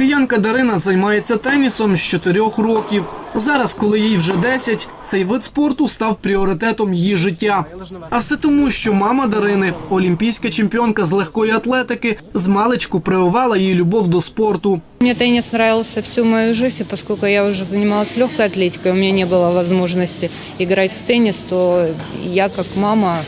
Киянка Дарина займається тенісом з 4 років. Зараз, коли їй вже 10, цей вид спорту став пріоритетом її життя. А все тому, що мама Дарини, олімпійська чемпіонка з легкої атлетики, з маличку прививала їй любов до спорту. Мне теннис нравился всю мою жизнь, и поскольку я уже занималась легкой атлетикой, у меня не было возможности играть в теннис, то я как мама,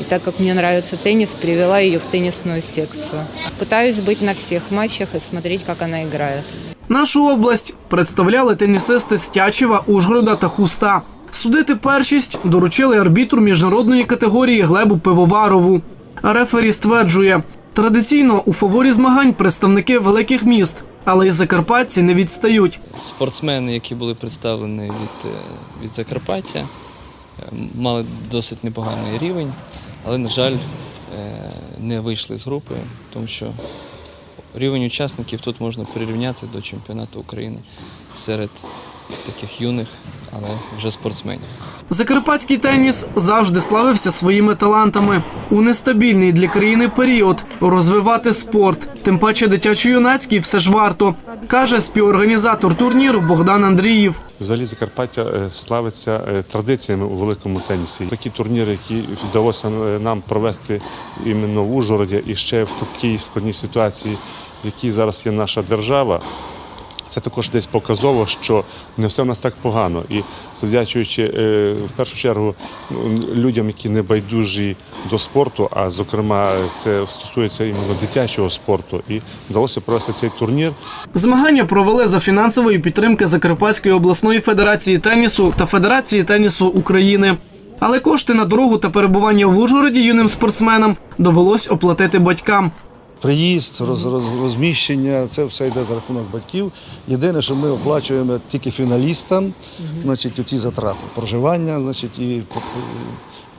и так как мне нравится теннис, привела ее в теннисную секцию. Пытаюсь быть на всех матчах и смотреть, как она играет. Нашу область представляли тенісисти з Тячева, Ужгорода та Хуста. Судити першість доручили арбітру міжнародної категорії Глебу Пивоварову. А рефері стверджує, традиційно у фаворі змагань представники великих міст, але й закарпатці не відстають. Спортсмени, які були представлені від, е, від Закарпаття, е, мали досить непоганий рівень, але, на жаль, е, не вийшли з групи, тому що рівень учасників тут можна прирівняти до чемпіонату України серед таких юних, але вже спортсменів. Закарпатський теніс завжди славився своїми талантами. У нестабільний для країни період розвивати спорт, тим паче дитячо-юнацький все ж варто, каже співорганізатор турніру Богдан Андріїв. Взагалі Закарпаття е, славиться е, традиціями у великому тенісі. Такі турніри, які вдалося е, нам провести іменно в Ужгороді і ще в такій складній ситуації, в якій зараз є наша держава. Це також десь показово, що не все в нас так погано. І завдячуючи е, в першу чергу людям, які не байдужі до спорту, а зокрема це стосується іменно дитячого спорту, і вдалося провести цей турнір. Змагання провели за фінансової підтримки Закарпатської обласної федерації тенісу та Федерації тенісу України. Але кошти на дорогу та перебування в Ужгороді юним спортсменам довелось оплатити батькам. Приїзд, роз, роз, розміщення, це все йде за рахунок батьків. Єдине, що ми оплачуємо тільки фіналістам, значить, оці затрати, проживання, значить, і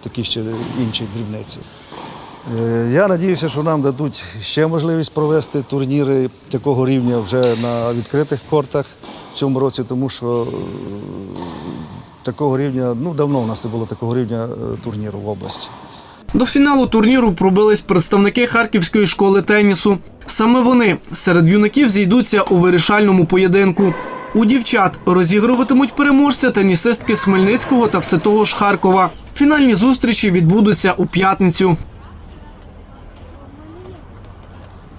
такі ще інші дрібниці. Е, Я надіюся, що нам дадуть ще можливість провести турніри такого рівня вже на відкритих кортах в цьому році, тому що е, такого рівня, ну давно у нас не було такого рівня е, турніру в області. До фіналу турніру пробились представники Харківської школи тенісу. Саме вони серед юнаків зійдуться у вирішальному поєдинку. У дівчат розігруватимуть переможця тенісистки з Хмельницького та все того ж Харкова. Фінальні зустрічі відбудуться у п'ятницю.